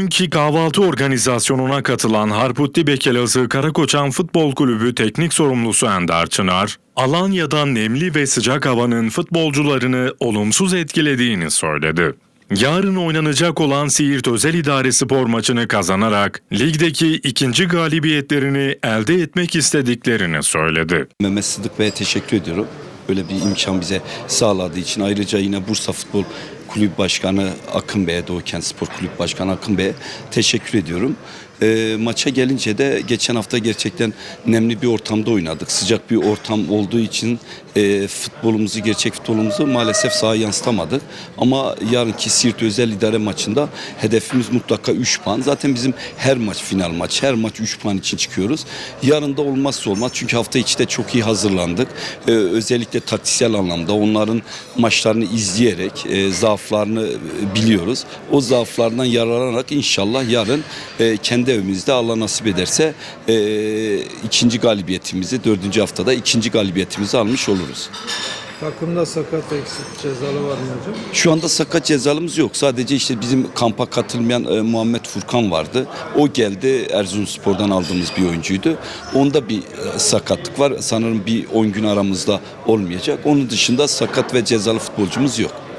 Bugünkü kahvaltı organizasyonuna katılan Harputli Bekelazı Karakoçan Futbol Kulübü teknik sorumlusu Ender Çınar, Alanya'dan nemli ve sıcak havanın futbolcularını olumsuz etkilediğini söyledi. Yarın oynanacak olan Siirt Özel İdare Spor maçını kazanarak ligdeki ikinci galibiyetlerini elde etmek istediklerini söyledi. Mehmet Sıdık Bey'e teşekkür ediyorum. Böyle bir imkan bize sağladığı için. Ayrıca yine Bursa Futbol Kulüp Başkanı Akın Bey'e, Doğu Kent Spor Kulüp Başkanı Akın Bey'e teşekkür ediyorum. Ee, maça gelince de geçen hafta gerçekten nemli bir ortamda oynadık. Sıcak bir ortam olduğu için e, futbolumuzu, gerçek futbolumuzu maalesef sahaya yansıtamadık. Ama yarınki Siirt Özel İdare maçında hedefimiz mutlaka 3 puan. Zaten bizim her maç final maç, her maç 3 puan için çıkıyoruz. Yarın da olmazsa olmaz çünkü hafta içi de çok iyi hazırlandık. Ee, özellikle taktiksel anlamda onların maçlarını izleyerek e, zaaflarını e, biliyoruz. O zaaflardan yararlanarak inşallah yarın e, kendi evimizde Allah nasip ederse e, ikinci galibiyetimizi dördüncü haftada ikinci galibiyetimizi almış oluruz. Takımda sakat eksik cezalı var mı hocam? Şu anda sakat cezalımız yok. Sadece işte bizim kampa katılmayan e, Muhammed Furkan vardı. O geldi Erzurumspor'dan aldığımız bir oyuncuydu. Onda bir e, sakatlık var. Sanırım bir 10 gün aramızda olmayacak. Onun dışında sakat ve cezalı futbolcumuz yok.